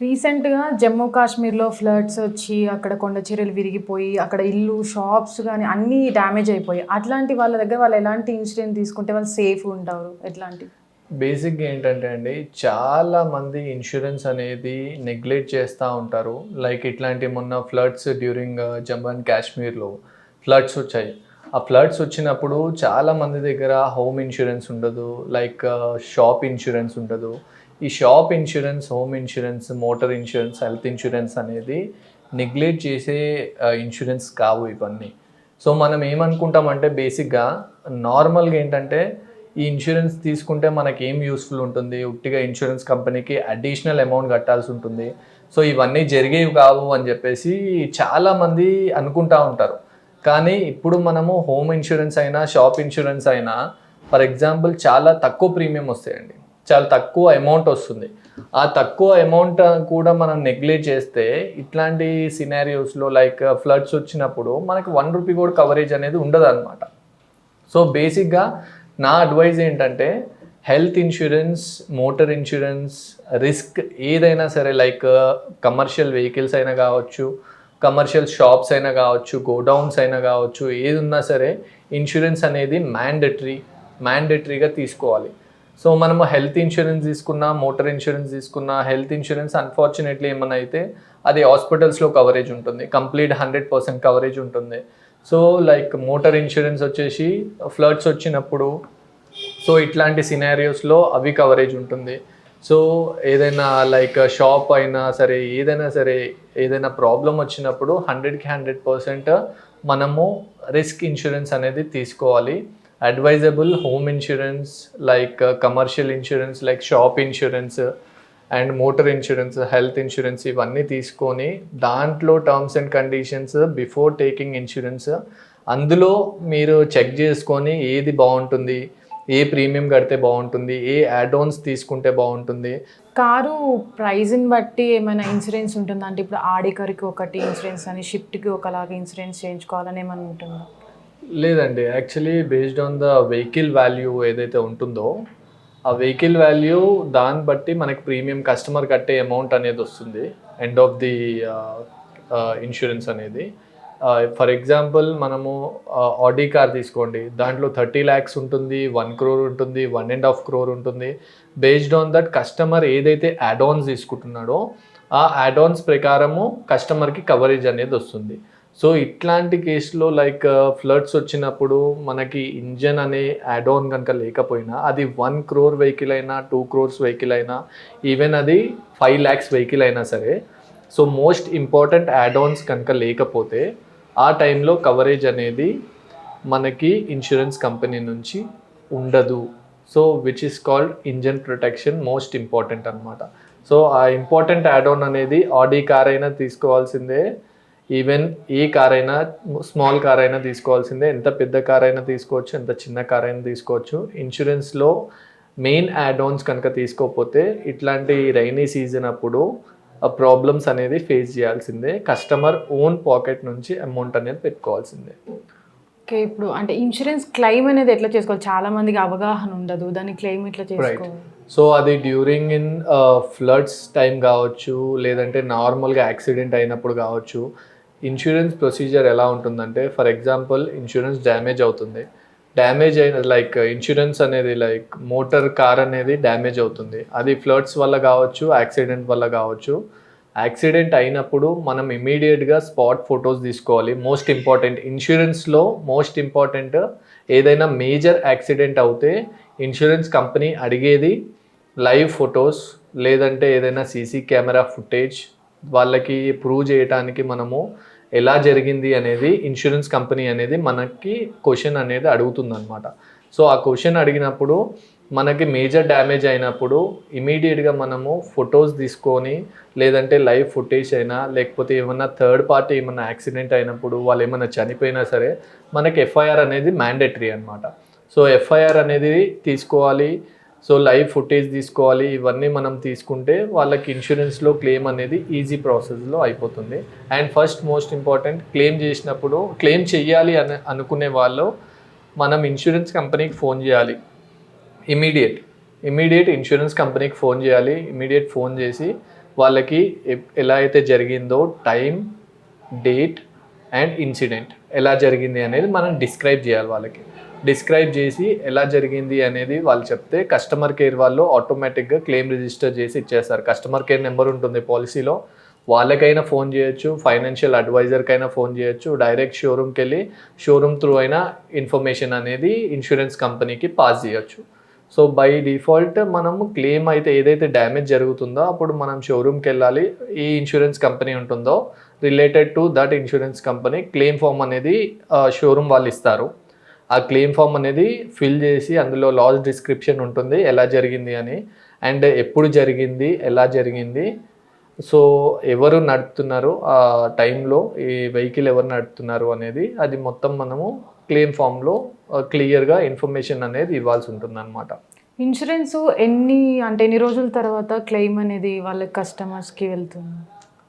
రీసెంట్గా జమ్మూ కాశ్మీర్లో ఫ్లడ్స్ వచ్చి అక్కడ కొండ చీరలు విరిగిపోయి అక్కడ ఇల్లు షాప్స్ కానీ అన్నీ డ్యామేజ్ అయిపోయి అట్లాంటి వాళ్ళ దగ్గర వాళ్ళు ఎలాంటి ఇన్సూరెన్స్ తీసుకుంటే వాళ్ళు సేఫ్ ఉంటారు? ఎట్లాంటి? బేసిక్గా ఏంటంటే అండి చాలా మంది ఇన్సూరెన్స్ అనేది నెగ్లెక్ట్ చేస్తూ ఉంటారు. లైక్ ఇట్లాంటి మొన్న ఫ్లడ్స్ డ్యూరింగ్ జమ్మూ అండ్ కాశ్మీర్లో ఫ్లడ్స్ వచ్చాయి. ఆ ఫ్లడ్స్ వచ్చినప్పుడు చాలా మంది దగ్గర హోమ్ ఇన్సూరెన్స్ ఉండదు. లైక్ షాప్ ఇన్సూరెన్స్ ఉండదు. ఈ shop insurance home insurance motor insurance health insurance అనేది నెగ్లెక్ట్ చేసే ఇన్సూరెన్స్ కావు ఇవన్నీ. సో మనం ఏమనుకుంటామంటే బేసిక్గా నార్మల్గా ఏంటంటే ఈ ఇన్సూరెన్స్ తీసుకుంటే మనకి ఏం యూస్ఫుల్ ఉంటుంది? ఉట్టిగా ఇన్సూరెన్స్ కంపెనీకి అడిషనల్ అమౌంట్ కట్టాల్సి ఉంటుంది. సో ఇవన్నీ జరిగేవి కావు అని చెప్పేసి చాలామంది అనుకుంటా ఉంటారు. కానీ ఇప్పుడు మనము హోమ్ ఇన్సూరెన్స్ అయినా షాప్ ఇన్సూరెన్స్ అయినా ఫర్ ఎగ్జాంపుల్ చాలా తక్కువ ప్రీమియం వస్తాయండి. చాలా తక్కువ అమౌంట్ వస్తుంది. ఆ తక్కువ అమౌంట్ కూడా మనం నెగ్లెక్ట్ చేస్తే ఇట్లాంటి సినారియోస్లో లైక్ ఫ్లడ్స్ వచ్చినప్పుడు మనకి వన్ రూపీ కూడా కవరేజ్ అనేది ఉండదు అనమాట సో బేసిక్గా నా అడ్వైజ్ ఏంటంటే health insurance motor insurance risk ఏదైనా సరే లైక్ కమర్షియల్ వెహికల్స్ అయినా కావచ్చు కమర్షియల్ షాప్స్ అయినా కావచ్చు గోడౌన్స్ అయినా కావచ్చు ఏది ఉన్నా సరే ఇన్సూరెన్స్ అనేది మ్యాండటరీ మ్యాండటరీగా తీసుకోవాలి. సో మనము హెల్త్ ఇన్సూరెన్స్ తీసుకున్నా మోటార్ ఇన్సూరెన్స్ తీసుకున్నా హెల్త్ ఇన్సూరెన్స్ అన్ఫార్చునేట్లీ ఏమైనా అయితే అది హాస్పిటల్స్లో కవరేజ్ ఉంటుంది. కంప్లీట్ హండ్రెడ్ పర్సెంట్ కవరేజ్ ఉంటుంది. సో లైక్ మోటార్ ఇన్సూరెన్స్ వచ్చేసి ఫ్లడ్స్ వచ్చినప్పుడు సో ఇట్లాంటి సినారియోస్లో అవి కవరేజ్ ఉంటుంది. సో ఏదైనా లైక్ షాప్ అయినా సరే ఏదైనా సరే ఏదైనా ప్రాబ్లం వచ్చినప్పుడు హండ్రెడ్కి హండ్రెడ్ పర్సెంట్ మనము రిస్క్ ఇన్సూరెన్స్ అనేది తీసుకోవాలి. Advisable home insurance like commercial insurance like shop insurance and motor insurance health insurance ఇవన్నీ తీసుకొని దాంట్లో terms and conditions before taking insurance అందులో మీరు చెక్ చేసుకొని ఏది బాగుంటుంది ఏ ప్రీమియం కడితే బాగుంటుంది ఏ యాడ్ఆన్స్ తీసుకుంటే బాగుంటుంది. కారు ప్రైజ్ని బట్టి ఏమైనా ఇన్సూరెన్స్ ఉంటుందా? అంటే ఇప్పుడు ఆడికర్కి ఒకటి ఇన్సూరెన్స్ అని షిఫ్ట్కి ఒకలాగా ఇన్సూరెన్స్ చేయించుకోవాలని ఏమైనా ఉంటుందా? లేదండి. Actually based on the vehicle value ఏదైతే ఉంటుందో ఆ వెహికల్ వాల్యూ దాన్ని బట్టి మనకి ప్రీమియం కస్టమర్ కట్టే అమౌంట్ అనేది వస్తుంది. ఎండ్ ఆఫ్ ది ఇన్సూరెన్స్ అనేది. Uh, ఫర్ ఎగ్జాంపుల్ మనము uh, ఆడీ కార్ తీసుకోండి. దాంట్లో థర్టీ ల్యాక్స్ ఉంటుంది వన్ క్రోర్ ఉంటుంది వన్ అండ్ హాఫ్ క్రోర్ ఉంటుంది. బేస్డ్ ఆన్ దట్ కస్టమర్ ఏదైతే యాడ్-ఆన్స్ తీసుకుంటున్నాడో ఆ యాడ్-ఆన్స్ ప్రకారము కస్టమర్కి కవరేజ్ అనేది వస్తుంది. సో ఇట్లాంటి కేసులో లైక్ ఫ్లడ్స్ uh, వచ్చినప్పుడు మనకి ఇంజన్ అనే యాడోన్ కనుక లేకపోయినా అది వన్ క్రోర్ వెహికల్ అయినా టూ క్రోర్స్ వెహికల్ అయినా ఈవెన్ అది ఫైవ్ ల్యాక్స్ వెహికల్ అయినా సరే సో మోస్ట్ ఇంపార్టెంట్ యాడోన్స్ కనుక లేకపోతే ఆ టైంలో కవరేజ్ అనేది మనకి ఇన్సూరెన్స్ కంపెనీ నుంచి ఉండదు. So which is called engine protection most important అనమాట సో ఆ ఇంపార్టెంట్ యాడ్ ఆన్ అనేది ఆడీ కార్ అయినా తీసుకోవాల్సిందే. ఈవెన్ ఏ కార్ అయినా స్మాల్ కార్ అయినా తీసుకోవాల్సిందే. ఎంత పెద్ద కార్ అయినా తీసుకోవచ్చు ఎంత చిన్న కార్ అయినా తీసుకోవచ్చు. ఇన్సూరెన్స్లో మెయిన్ యాడ్ ఆన్స్ కనుక తీసుకోకపోతే ఇట్లాంటి రైనీ సీజన్ అప్పుడు ప్రాబ్లమ్స్ అనేది ఫేస్ చేయాల్సిందే. కస్టమర్ ఓన్ పాకెట్ నుంచి అమౌంట్ అనేది పెట్టుకోవాల్సిందే. ఓకే ఇప్పుడు అంటే ఇన్సూరెన్స్ క్లెయిమ్ అనేది ఎట్లా చేసుకోవాలి? చాలా మందికి అవగాహన ఉండదు. దాని క్లెయిమ్ ఎట్లా చేసుకోవాలి? సో అది డ్యూరింగ్ ఇన్ ఫ్లడ్స్ టైం కావచ్చు లేదంటే నార్మల్గా యాక్సిడెంట్ అయినప్పుడు కావచ్చు. ఇన్సూరెన్స్ ప్రొసీజర్ ఎలా ఉంటుందంటే ఫర్ ఎగ్జాంపుల్ ఇన్సూరెన్స్ డ్యామేజ్ అవుతుంది. డ్యామేజ్ అయిన లైక్ ఇన్సూరెన్స్ అనేది లైక్ మోటార్ కార్ అనేది డ్యామేజ్ అవుతుంది. అది ఫ్లడ్స్ వల్ల కావచ్చు యాక్సిడెంట్ వల్ల కావచ్చు. యాక్సిడెంట్ అయినప్పుడు మనం ఇమీడియట్గా స్పాట్ ఫొటోస్ తీసుకోవాలి. మోస్ట్ ఇంపార్టెంట్ ఇన్సూరెన్స్లో మోస్ట్ ఇంపార్టెంట్ ఏదైనా మేజర్ యాక్సిడెంట్ అవుతే ఇన్సూరెన్స్ కంపెనీ అడిగేది లైవ్ ఫొటోస్ లేదంటే ఏదైనా సీసీ కెమెరా ఫుటేజ్ వాళ్ళకి ప్రూవ్ చేయడానికి మనము ఎలా జరిగింది అనేది ఇన్సూరెన్స్ కంపెనీ అనేది మనకి క్వశ్చన్ అనేది అడుగుతుంది అనమాట సో ఆ క్వశ్చన్ అడిగినప్పుడు మనకి మేజర్ డ్యామేజ్ అయినప్పుడు ఇమీడియట్గా మనము ఫొటోస్ తీసుకొని లేదంటే లైవ్ ఫుటేజ్ అయినా లేకపోతే ఏమన్నా థర్డ్ పార్టీ ఏమైనా యాక్సిడెంట్ అయినప్పుడు వాళ్ళు ఏమైనా చనిపోయినా సరే మనకి ఎఫ్ఐఆర్ అనేది మ్యాండేటరీ అనమాట సో ఎఫ్ఐఆర్ అనేది తీసుకోవాలి. సో లైవ్ ఫుటేజ్ తీసుకోవాలి ఇవన్నీ మనం తీసుకుంటే వాళ్ళకి ఇన్సూరెన్స్లో క్లెయిమ్ అనేది ఈజీ ప్రాసెస్లో అయిపోతుంది. And first most important claim చేసినప్పుడు క్లెయిమ్ చేయాలి అని అనుకునే వాళ్ళు మనం ఇన్సూరెన్స్ కంపెనీకి ఫోన్ చేయాలి. ఇమీడియట్ ఇమీడియట్ ఇన్సూరెన్స్ కంపెనీకి ఫోన్ చేయాలి. ఇమీడియట్ ఫోన్ చేసి వాళ్ళకి ఎలా అయితే జరిగిందో టైం డేట్ అండ్ ఇన్సిడెంట్ ఎలా జరిగింది అనేది మనం డిస్క్రైబ్ చేయాలి వాళ్ళకి. డిస్క్రైబ్ చేసి ఎలా జరిగింది అనేది వాళ్ళు చెప్తే కస్టమర్ కేర్ వాళ్ళు ఆటోమేటిక్గా క్లెయిమ్ రిజిస్టర్ చేసి ఇచ్చేస్తారు. కస్టమర్ కేర్ నెంబర్ ఉంటుంది పాలసీలో వాళ్ళకైనా ఫోన్ చేయొచ్చు ఫైనాన్షియల్ అడ్వైజర్కైనా ఫోన్ చేయొచ్చు డైరెక్ట్ షోరూమ్కి వెళ్ళి షోరూమ్ త్రూ అయినా ఇన్ఫర్మేషన్ అనేది ఇన్సూరెన్స్ కంపెనీకి పాస్ చేయొచ్చు. సో బై డిఫాల్ట్ మనం క్లెయిమ్ అయితే ఏదైతే డ్యామేజ్ జరుగుతుందో అప్పుడు మనం షోరూమ్కి వెళ్ళాలి. ఈ ఇన్సూరెన్స్ కంపెనీ ఉంటుందో related to that insurance company claim form అనేది షోరూమ్ వాళ్ళు ఇస్తారు. ఆ క్లెయిమ్ ఫామ్ అనేది ఫిల్ చేసి అందులో లాస్ డిస్క్రిప్షన్ ఉంటుంది ఎలా జరిగింది అని. అండ్ ఎప్పుడు జరిగింది ఎలా జరిగింది. సో ఎవరు నడుపుతున్నారు ఆ టైంలో ఈ వెహికల్ ఎవరు నడుపుతున్నారు అనేది అది మొత్తం మనము క్లెయిమ్ ఫామ్లో క్లియర్గా ఇన్ఫర్మేషన్ అనేది ఇవ్వాల్సి ఉంటుంది అనమాట ఇన్సూరెన్స్ ఎన్ని అంటే ఎన్ని రోజుల తర్వాత క్లెయిమ్ అనేది వాళ్ళ కస్టమర్స్కి వెళ్తుంది?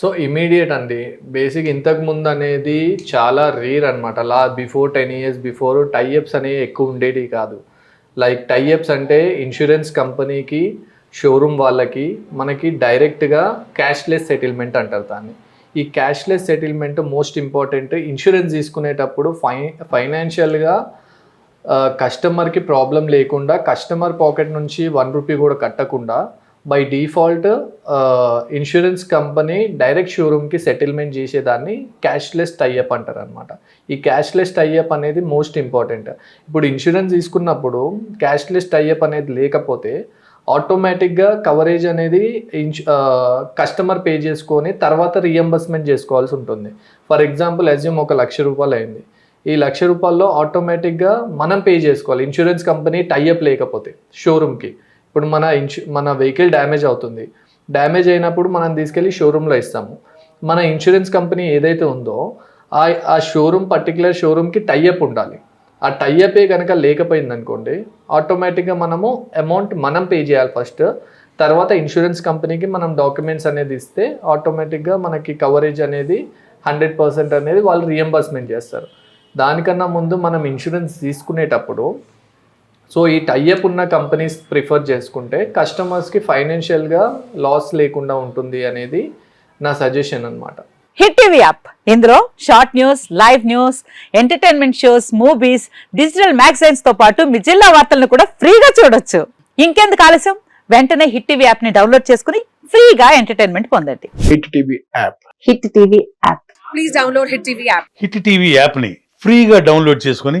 సో ఇమీడియట్ అండి. బేసిక్ ఇంతకు ముందు అనేది చాలా రేర్ అనమాట లా before ten years before tie ups అనేవి ఎక్కువ ఉండేవి కాదు. లైక్ టైఅప్స్ అంటే ఇన్సూరెన్స్ కంపెనీకి షోరూమ్ వాళ్ళకి మనకి డైరెక్ట్గా క్యాష్లెస్ సెటిల్మెంట్ అంటారు దాన్ని. ఈ cashless settlement most important insurance తీసుకునేటప్పుడు ఫై ఫైనాన్షియల్గా కస్టమర్కి ప్రాబ్లం లేకుండా కస్టమర్ పాకెట్ నుంచి వన్ రూపీ కూడా కట్టకుండా by default insurance company direct షోరూమ్కి settlement చేసేదాన్ని క్యాష్లెస్ టైఅప్ అంటారు అనమాట ఈ క్యాష్లెస్ టైఅప్ అనేది మోస్ట్ ఇంపార్టెంట్ ఇప్పుడు ఇన్సూరెన్స్ తీసుకున్నప్పుడు క్యాష్లెస్ టైఅప్ అనేది లేకపోతే ఆటోమేటిక్గా కవరేజ్ అనేది కస్టమర్ పే uh, చేసుకొని తర్వాత రియంబర్స్మెంట్ చేసుకోవాల్సి ఉంటుంది. ఫర్ ఎగ్జాంపుల్ అజ్యూమ్ ఒక లక్ష రూపాయలు అయింది. ఈ లక్ష రూపాయల్లో ఆటోమేటిక్గా మనం పే చేసుకోవాలి. ఇన్సూరెన్స్ కంపెనీ టైఅప్ లేకపోతే షోరూమ్కి ఇప్పుడు మన ఇన్సూ మన వెహికల్ డ్యామేజ్ అవుతుంది. డ్యామేజ్ అయినప్పుడు మనం తీసుకెళ్ళి షోరూంలో ఇస్తాము. మన ఇన్సూరెన్స్ కంపెనీ ఏదైతే ఉందో ఆ ఆ షోరూమ్ పర్టికులర్ షోరూమ్కి టైఅప్ ఉండాలి. ఆ టైఅపే కనుక లేకపోయింది అనుకోండి ఆటోమేటిక్గా మనము అమౌంట్ మనం పే చేయాలి ఫస్ట్. తర్వాత ఇన్సూరెన్స్ కంపెనీకి మనం డాక్యుమెంట్స్ అనేది ఇస్తే ఆటోమేటిక్గా మనకి కవరేజ్ అనేది హండ్రెడ్ పర్సెంట్ అనేది వాళ్ళు రియంబర్స్మెంట్ చేస్తారు. దానికన్నా ముందు మనం ఇన్సూరెన్స్ తీసుకునేటప్పుడు సో ఈ టైఅప్ ఉన్న కంపెనీస్ ప్రిఫర్ చేసుకుంటే కస్టమర్స్కి ఫైనాన్షియల్గా లాస్ లేకుండా ఉంటుంది అనేది నా సజెషన్ అనమాట హిట్ టీవీ యాప్ ఇందులో short news live news entertainment shows movies digital మ్యాగజైన్స్తో పాటు మీ జిల్లా వార్తలను కూడా ఫ్రీగా చూడొచ్చు. ఇంకెందుకు ఆలస్యం? వెంటనే హిట్ టీవీ యాప్ని డౌన్లోడ్ చేసుకుని ఫ్రీగా ఎంటర్టైన్మెంట్ పొందండి. Hit TV app hit TV app please download Hit TV app. Hit TV యాప్ని ఫ్రీగా డౌన్లోడ్ చేసుకొని